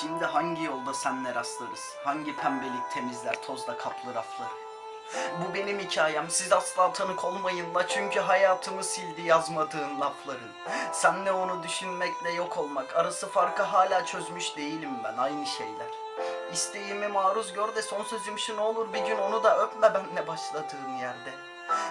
Şimdi hangi yolda senle rastlarız? Hangi pembelik temizler tozla kaplı rafları? Bu benim hikayem. Siz asla tanık olmayın la çünkü hayatımı sildi yazmadığın lafların. Senle onu düşünmekle yok olmak arası farkı hala çözmüş değilim ben. Aynı şeyler. İsteğimi maruz gör de son sözüm şu ne olur bir gün onu da öpme benle başladığın yerde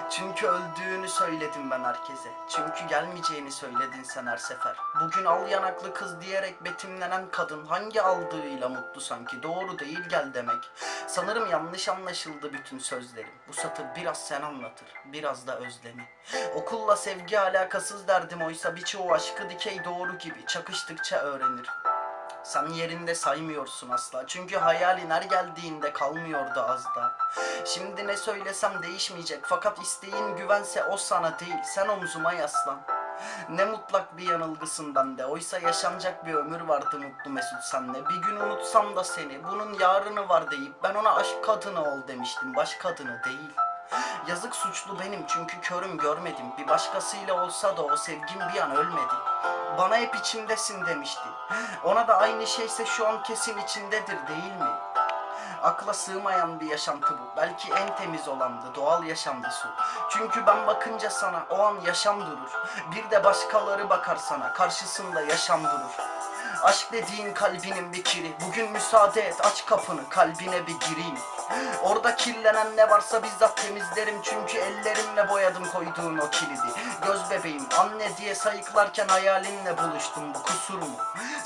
çünkü öldüğünü söyledim ben herkese. Çünkü gelmeyeceğini söyledin sen her sefer. Bugün al yanaklı kız diyerek betimlenen kadın hangi aldığıyla mutlu sanki doğru değil gel demek. Sanırım yanlış anlaşıldı bütün sözlerim. Bu satır biraz sen anlatır, biraz da özlemi. Okulla sevgi alakasız derdim oysa birçoğu aşkı dikey doğru gibi çakıştıkça öğrenir. Sen yerinde saymıyorsun asla. Çünkü hayalin her geldiğinde kalmıyordu az da. Şimdi ne söylesem değişmeyecek. Fakat isteğin güvense o sana değil. Sen omzuma yaslan. Ne mutlak bir yanılgısın bende. Oysa yaşanacak bir ömür vardı mutlu mesut senle. Bir gün unutsam da seni. Bunun yarını var deyip ben ona aşk kadını ol demiştim. Baş kadını değil. Yazık suçlu benim çünkü körüm görmedim. Bir başkasıyla olsa da o sevgim bir an ölmedi. Bana hep içimdesin demişti. Ona da aynı şeyse şu an kesin içindedir değil mi? Akla sığmayan bir yaşantı bu. Belki en temiz olandı, doğal yaşamdı su. Çünkü ben bakınca sana o an yaşam durur. Bir de başkaları bakar sana, karşısında yaşam durur. Aşk dediğin kalbinin bir kiri. Bugün müsaade et, aç kapını, kalbine bir gireyim. Orada kirlenen ne varsa bizzat temizlerim Çünkü ellerimle boyadım koyduğun o kilidi Göz bebeğim anne diye sayıklarken hayalinle buluştum bu kusur mu?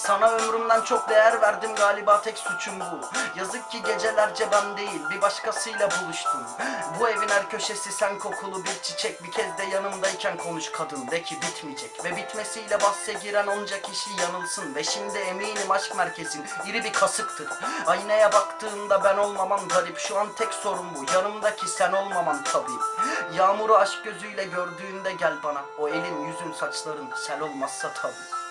Sana ömrümden çok değer verdim galiba tek suçum bu. Yazık ki gecelerce ben değil bir başkasıyla buluştum. Bu evin her köşesi sen kokulu bir çiçek Bir kez de yanımdayken konuş kadın. De ki bitmeyecek Ve bitmesiyle bahse giren onca kişi yanılsın Ve şimdi eminim aşk merkezin iri bir kasıktır. Aynaya baktığında ben olmamam garip Şu an tek sorun bu. Yanımdaki sen olmaman tabii. Yağmuru aşk gözüyle gördüğünde gel bana. O elin yüzün saçların sel olmazsa tabii